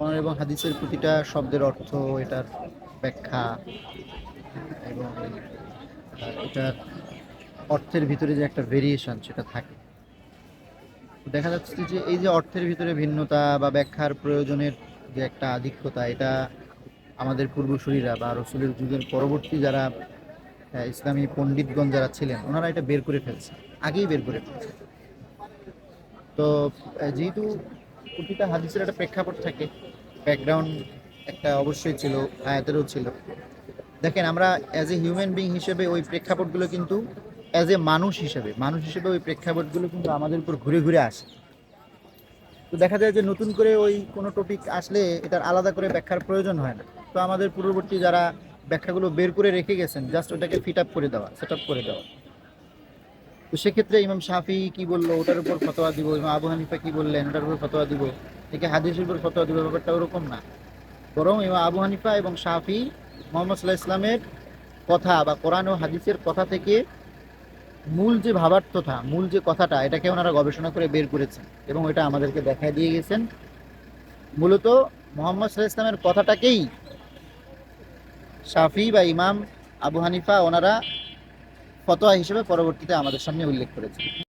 কোরআন এবং হাদিসের প্রতিটা শব্দের অর্থ এটার ব্যাখ্যা এবং এটার অর্থের ভিতরে যে একটা ভেরিয়েশন সেটা থাকে। দেখা যাচ্ছে যে এই যে অর্থের ভিতরে ভিন্নতা বা ব্যাখ্যার প্রয়োজনের যে একটা আধিক্যতা, এটা আমাদের পূর্বসূরীরা বা রসুলের যুগের পরবর্তী যারা ইসলামী পণ্ডিতগণ যারা ছিলেন, ওনারা এটা বের করে ফেলছে, আগেই বের করে ফেলছে। তো যেহেতু প্রতিটা হাদিসের একটা প্রেক্ষাপট থাকে। ব্যাকগ্রাউন্ড একটা অবশ্যই ছিল, আয়াতেরও ছিল। দেখেন, আমরা অ্যাজ এ হিউম্যান বিং হিসেবে ওই প্রেক্ষাপটগুলো কিন্তু অ্যাজ এ মানুষ হিসেবে মানুষ হিসেবে ওই প্রেক্ষাপটগুলো কিন্তু আমাদের উপর ঘুরে ঘুরে আসে। তো দেখা যায় যে নতুন করে ওই কোনো টপিক আসলে এটার আলাদা করে ব্যাখ্যার প্রয়োজন হয় না। তো আমাদের পূর্ববর্তী যারা ব্যাখ্যাগুলো বের করে রেখে গেছেন জাস্ট ওটাকে ফিট আপ করে দেওয়া সেট আপ করে দেওয়া। তো সেক্ষেত্রে ইমাম শাফি কি বলল? ওটার উপর ফতোয়া দিব, ইমাম আবু হানিফা কি বললেন, ওটার উপর ফতোয়া দিব। একে হাদিসের উপর ফতোয়া দিব, ব্যাপারটা ওরকম না। বরং ইমাম আবু হানিফা এবং শাফি মোহাম্মদ সাল্লাহ ইসলামের কথা বা কোরআন ও হাদিসের কথা থেকে মূল যে ভাবার্থতা, মূল যে কথাটা, এটাকে ওনারা গবেষণা করে বের করেছেন এবং এটা আমাদেরকে দেখায় দিয়ে গেছেন। মূলত মোহাম্মদ সাল্লাহ ইসলামের কথাটাকেই শাফি বা ইমাম আবু হানিফা ওনারা ফতোয়া হিসেবে পরবর্তীতে আমাদের সামনে উল্লেখ করেছেন